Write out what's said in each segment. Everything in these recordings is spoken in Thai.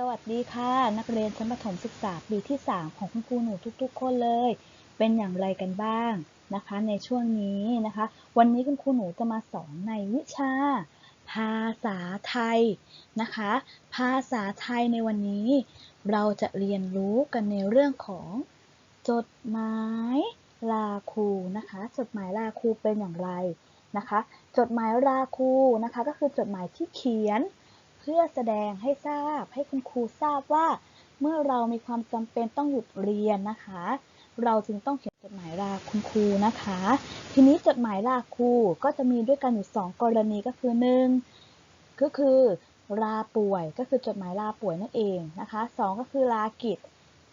สวัสดีค่ะ นักเรียนชั้นประถมศึกษาปีที่ 3 ของคุณครูหนูทุก ๆ คนเลย เป็นอย่างไรกันบ้างนะคะ ในช่วงนี้นะคะ วันนี้คุณครูหนูจะมาสอนในวิชา ภาษาไทยนะคะ ภาษาไทยในวันนี้ เราจะเรียนรู้กันในเรื่องของ จดหมายลาครูนะคะ จดหมายลาครูเป็นอย่างไรนะคะ จดหมายลาครูนะคะ ก็คือจดหมายที่เขียน พื่อแสดงให้ทราบ ให้คุณครูทราบว่า เมื่อเรามีความจำเป็นต้องหยุดเรียนนะคะ เราจึงต้องเขียนจดหมายลาคุณครูนะคะ ทีนี้จดหมายลาครูก็จะมีด้วยกันอยู่สองกรณีก็คือหนึ่งก็คือลาป่วยก็คือจดหมายลาป่วยนั่นเองนะคะสองก็คือลากิจ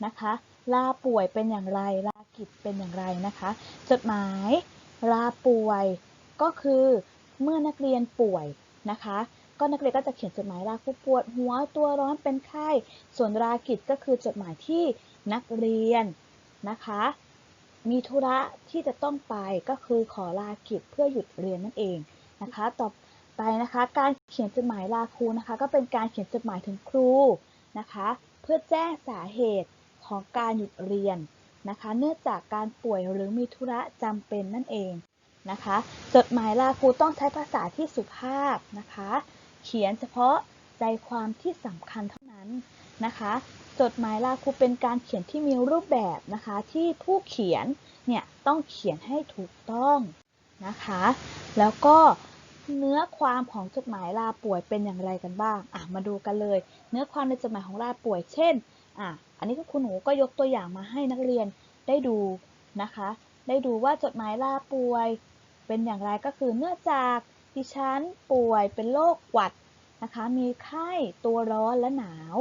นะคะลาป่วยเป็นอย่างไรลากิจเป็นอย่างไรนะคะ จดหมายลาป่วยก็คือเมื่อนักเรียนป่วยนะคะ ก็นักเรียนก็จะเขียนจดหมายลาครูปวดหัวตัวร้อนเป็นไข้ส่วนรากิจก็คือจดหมายที่นักเรียนนะคะ มีธุระที่จะต้องไปก็คือขอลากิจเพื่อหยุดเรียนนั่นเองนะคะ ต่อไปนะคะ การเขียนจดหมายลาครูนะคะ ก็เป็นการเขียนจดหมายถึงครูนะคะ เพื่อแจ้งสาเหตุของการหยุดเรียนนะคะ เนื่องจากการป่วยหรือมีธุระจำเป็นนั่นเองนะคะ จดหมายลาครูต้องใช้ภาษาที่สุภาพนะคะ เขียนเฉพาะใจความที่สำคัญเท่านั้นนะคะ จดหมายลาครูเป็นการเขียนที่มีรูปแบบนะคะ ที่ผู้เขียนเนี่ยต้องเขียนให้ถูกต้องนะคะ แล้วก็เนื้อความของจดหมายลาป่วยเป็นอย่างไรกันบ้าง อะ มาดูกันเลย เนื้อความในจดหมายของลาป่วย เช่น อะ อันนี้คุณหนูก็ยกตัวอย่างมาให้นักเรียนได้ดูนะคะ ได้ดูว่าจดหมายลาป่วยเป็นอย่างไรก็คือเนื่องจาก ดิฉันป่วยเป็นโรคหวัดนะคะ มีไข้ตัวร้อนและหนาว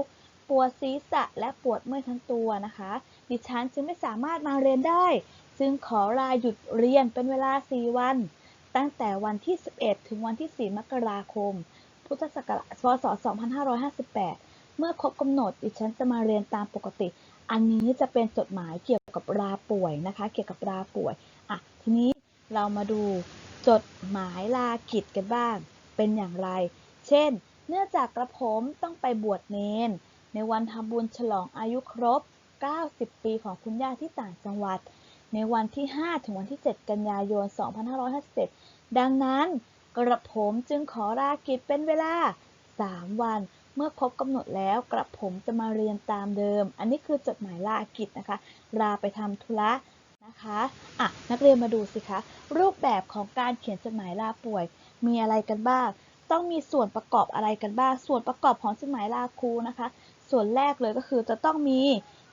ปวดศีรษะและปวดเมื่อยทั้งตัวนะคะ ดิฉันจึงไม่สามารถมาเรียนได้ จึงขอลาหยุดเรียนเป็นเวลา 4 วัน ตั้งแต่วันที่ 11 ถึงวันที่ 4 มกราคม พุทธศักราชพศ2558 เมื่อครบกำหนดดิฉันจะมาเรียนตามปกติ อันนี้จะเป็นจดหมายเกี่ยวกับลาป่วยนะคะ เกี่ยวกับลาป่วยอะทีนี้เรามาดู จดหมายลากิจกันบ้าง เป็นอย่างไร เช่น เนื่องจากกระผมต้องไปบวชเนน ในวันทำบุญฉลองอายุครบ 90 ปีของคุณย่าที่ต่างจังหวัด ในวันที่ 5 ถึงวันที่ 7 กันยายน 2557 ดังนั้นกระผมจึงขอลากิจเป็นเวลา 3 วัน เมื่อครบกำหนดแล้วกระผมจะมาเรียนตามเดิม อันนี้คือจดหมายลากิจนะคะ ลาไปทำธุระ นะคะอะนักเรียนมาดูสิคะ รูปแบบของการเขียนจดหมายลาป่วย มีอะไรกันบ้าง ต้องมีส่วนประกอบอะไรกันบ้าง ส่วนประกอบของจดหมายลาครูนะคะ ส่วนแรกเลยก็คือจะต้องมี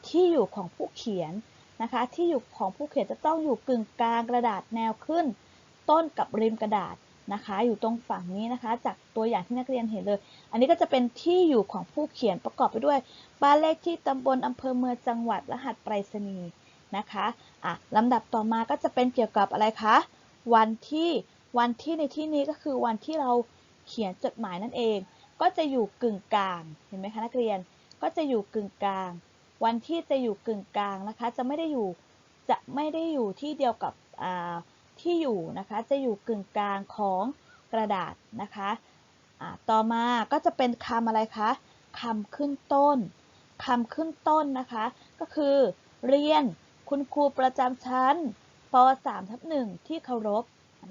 ที่อยู่ของผู้เขียนนะคะ ที่อยู่ของผู้เขียนจะต้องอยู่กึ่งกลางกระดาษแนวขึ้น ต้นกับริมกระดาษนะคะ อยู่ตรงฝั่งนี้นะคะ จากตัวอย่างที่นักเรียนเห็นเลย อันนี้ก็จะเป็นที่อยู่ของผู้เขียนประกอบไปด้วย บ้านเลขที่ตำบลอำเภอเมืองจังหวัดรหัสไปรษณีย์ นะคะอะลำดับต่อมาก็จะเป็นเกี่ยวกับอะไรคะ วันที่ วันที่ในที่นี้ก็คือวันที่เราเขียนจดหมายนั่นเอง ก็จะอยู่กึ่งกลาง เห็นไหมคะนักเรียน ก็จะอยู่กึ่งกลาง วันที่จะอยู่กึ่งกลางนะคะ จะไม่ได้อยู่ จะไม่ได้อยู่ที่เดียวกับที่อยู่นะคะ จะอยู่กึ่งกลางของกระดาษนะคะอ่าต่อมาก็จะเป็นคำอะไรคะคำขึ้นต้นคำขึ้นต้นนะคะ ก็คือ เรียน คุณครูประจำชั้นป .3 ทับ1ที่เคารพ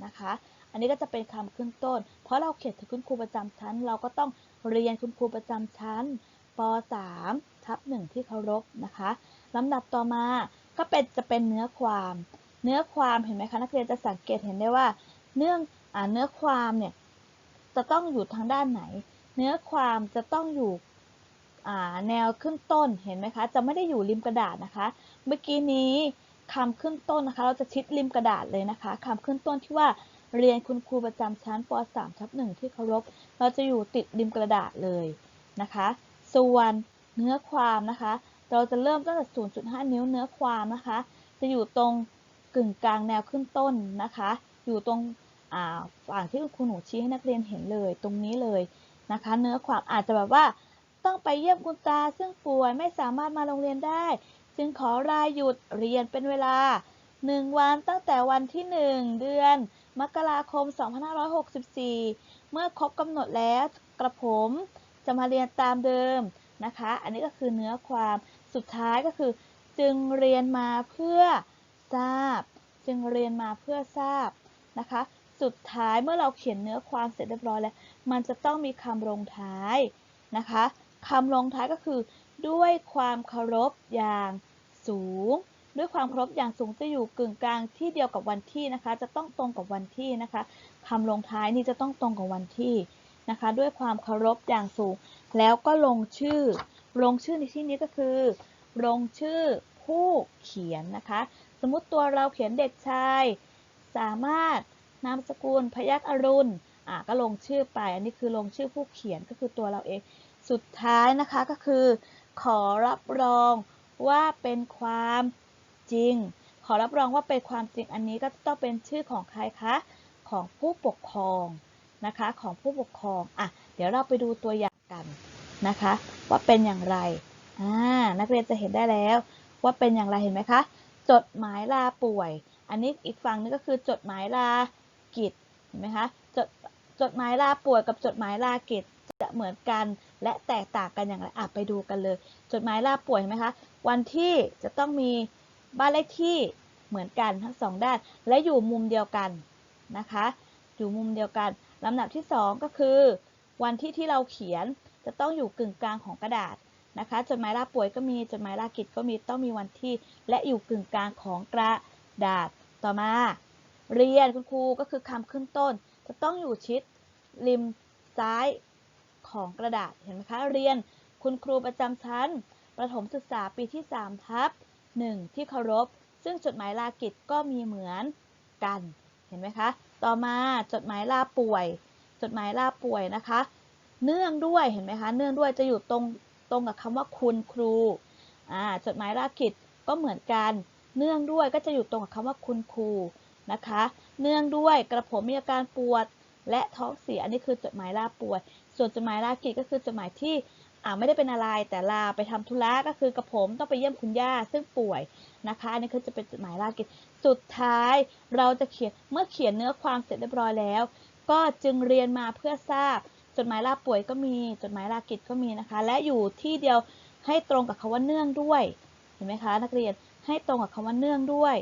นะคะ อันนี้ก็จะเป็นคำขึ้นต้น เพราะเราเขียนถึงคุณครูประจำชั้น เราก็ต้องเรียนคุณครูประจำชั้นป .3 ทับ1ที่เคารพนะคะลำดับต่อมาก็เป็นจะเป็นเนื้อความ เนื้อความเห็นไหมคะนักเรียนจะสังเกตเห็นได้ว่า เนื่องอ่าเนื้อความเนี่ยจะต้องอยู่ทางด้านไหน เนื้อความจะต้องอยู่ แนวขึ้นต้นเห็นไหมคะ จะไม่ได้อยู่ริมกระดาษนะคะ เมื่อกี้นี้คำขึ้นต้นนะคะ เราจะชิดริมกระดาษเลยนะคะคำขึ้นต้นที่ว่าเรียนคุณครูประจำชั้นป .3 ทับ1ที่เคารพ เราจะอยู่ติดริมกระดาษเลยนะคะ ส่วนเนื้อความนะคะ เราจะเริ่มตั้งแต่ 0.5 นิ้วเนื้อความนะคะ จะอยู่ตรงกึ่งกลางแนวขึ้นต้นนะคะ อยู่ตรงฝั่งที่คุณครูหนูชี้ให้นักเรียนเห็นเลย ตรงนี้เลยนะคะ เนื้อความอาจจะแบบว่า ต้องไปเยี่ยมคุณตาซึ่งป่วยไม่สามารถมาโรงเรียนได้ จึงขอรายหยุดเรียนเป็นเวลา 1 วันตั้งแต่วันที่ 1 เดือน มกราคม 2564 เมื่อครบกำหนดแล้วกระผมจะมาเรียนตามเดิมนะคะ อันนี้ก็คือเนื้อความสุดท้ายก็คือ จึงเรียนมาเพื่อทราบ จึงเรียนมาเพื่อทราบนะคะ สุดท้ายเมื่อเราเขียนเนื้อความเสร็จเรียบร้อยแล้ว มันจะต้องมีคำลงท้ายนะคะ คำลงท้ายก็คือ ด้วยความเคารพอย่างสูง ด้วยความเคารพอย่างสูงจะอยู่กึ่งกลางที่เดียวกับวันที่นะคะ จะต้องตรงกับวันที่นะคะคำลงท้ายนี่จะต้องตรงกับวันที่นะคะ ด้วยความเคารพอย่างสูง แล้วก็ลงชื่อ ลงชื่อในที่นี้ก็คือ ลงชื่อผู้เขียนนะคะ สมมุติตัวเราเขียนเด็กชาย สามารถนามสกุลพยัคฆ์อรุณอะก็ลงชื่อไป อันนี้คือลงชื่อผู้เขียนก็คือตัวเราเอง สุดท้ายนะคะก็คือ ขอรับรองว่าเป็นความจริง ขอรับรองว่าเป็นความจริงอันนี้ก็ต้องเป็นชื่อของใครคะ ของผู้ปกครองนะคะ ของผู้ปกครองอะเดี๋ยวเราไปดูตัวอย่างกันนะคะ ว่าเป็นอย่างไรอ่านักเรียนจะเห็นได้แล้ว ว่าเป็นอย่างไรเห็นไหมคะ จดหมายลาป่วย อันนี้อีกฝั่งนึงก็คือจดหมายลากิจเห็นไหมคะจดจดหมายลาป่วยกับจดหมายลากิจ จะเหมือนกันและแตกต่างกันอย่างไรอะไปดูกันเลย จดหมายลาป่วยเห็นไหมคะ วันที่จะต้องมีบ้านเลขที่เหมือนกันทั้งสองด้าน และอยู่มุมเดียวกันนะคะ อยู่มุมเดียวกันลำดับที่สองก็คือ วันที่ที่เราเขียนจะต้องอยู่กึ่งกลางของกระดาษนะคะ จดหมายลาป่วยก็มีจดหมายลากิจก็มีต้องมีวันที่ และอยู่กึ่งกลางของกระดาษต่อมา เรียนคุณครูก็คือคำขึ้นต้น จะต้องอยู่ชิดริมซ้าย ของกระดาษเห็นไหมคะ เรียนคุณครูประจำชั้น ประถมศึกษาปีที่3ทับ1ที่เคารพ ซึ่งจดหมายลากิจก็มีเหมือนกัน เห็นไหมคะ ต่อมาจดหมายลาป่วย จดหมายลาป่วยนะคะ เนื่องด้วยเห็นไหมคะ เนื่องด้วยจะอยู่ตรงตรงกับคำว่าคุณครูอ่าจดหมายลากิจก็เหมือนกัน เนื่องด้วยก็จะอยู่ตรงกับคำว่าคุณครูนะคะ เนื่องด้วยกระผมมีอาการปวด และท้องเสียอันนี้คือจดหมายลาป่วย ส่วนจดหมายลากิจก็คือจดหมายที่อ่าไม่ได้เป็นอะไรแต่ลาไปทำธุระก็คือกระผมต้องไปเยี่ยมคุณย่าซึ่งป่วยนะคะอันนี้คือจะเป็นจดหมายลากิจ สุดท้ายเราจะเขียนเมื่อเขียนเนื้อความเสร็จเรียบร้อยแล้ว ก็จึงเรียนมาเพื่อทราบ จดหมายลาป่วยก็มี จดหมายลากิจก็มีนะคะ และอยู่ที่เดียวให้ตรงกับคำว่าเนื่องด้วยเห็นไหมคะ นักเรียนให้ตรงกับคำว่าเนื่องด้วย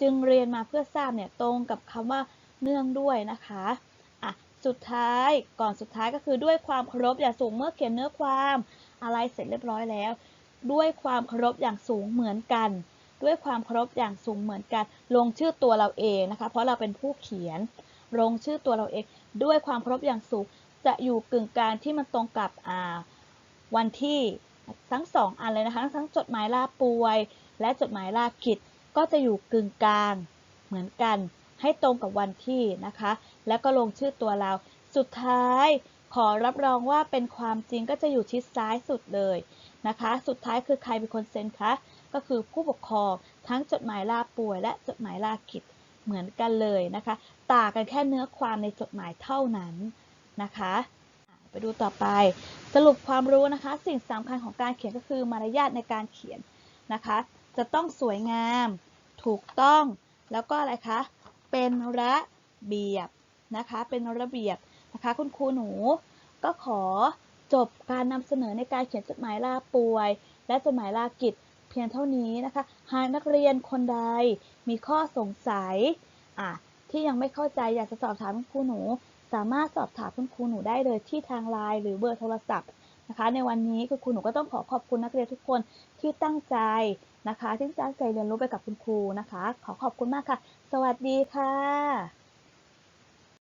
จึงเรียนมาเพื่อทราบเนี่ยตรงกับคำว่าเนื่องด้วยนะคะ สุดท้ายก่อนสุดท้ายก็คือด้วยความเคารพอย่างสูงเมื่อเขียนเนื้อความอะไรเสร็จเรียบร้อยแล้ว ด้วยความเคารพอย่างสูงเหมือนกัน ด้วยความเคารพอย่างสูงเหมือนกัน ลงชื่อตัวเราเองนะคะ เพราะเราเป็นผู้เขียน ลงชื่อตัวเราเอง ด้วยความเคารพอย่างสูงจะอยู่กึ่งกลางที่มันตรงกับวันที่ทั้งสองอันเลยนะคะทั้งจดหมายลาป่วย และจดหมายลากิจก็จะอยู่กึ่งกลางเหมือนกันให้ตรงกับวันที่นะคะ แล้วก็ลงชื่อตัวเรา สุดท้ายขอรับรองว่าเป็นความจริงก็จะอยู่ชิดซ้ายสุดเลยนะคะ สุดท้ายคือใครเป็นคนเซ็นคะ ก็คือผู้ปกครองทั้งจดหมายลาป่วยและจดหมายลากิจเหมือนกันเลยนะคะ ต่างกันแค่เนื้อความในจดหมายเท่านั้นนะคะอะไปดูต่อไป สรุปความรู้นะคะ สิ่งสำคัญของการเขียนก็คือมารยาทในการเขียนนะคะ จะต้องสวยงาม ถูกต้อง แล้วก็อะไรคะ เป็นระเบียบ นะคะ เป็นระเบียบนะคะ คุณครูหนูก็ขอจบการนำเสนอในการเขียนจดหมายลาป่วย และจดหมายลากิจเพียงเท่านี้นะคะ หากนักเรียนคนใดมีข้อสงสัยอะที่ยังไม่เข้าใจอยากจะสอบถามคุณครูหนู สามารถสอบถามคุณครูหนูได้เลยที่ทางไลน์หรือเบอร์โทรศัพท์นะคะ ในวันนี้คุณครูหนูก็ต้องขอขอบคุณนักเรียนทุกคนที่ตั้งใจนะคะ ที่ตั้งใจเรียนรู้ไปกับคุณครูนะคะ ขอขอบคุณมากค่ะ สวัสดีค่ะ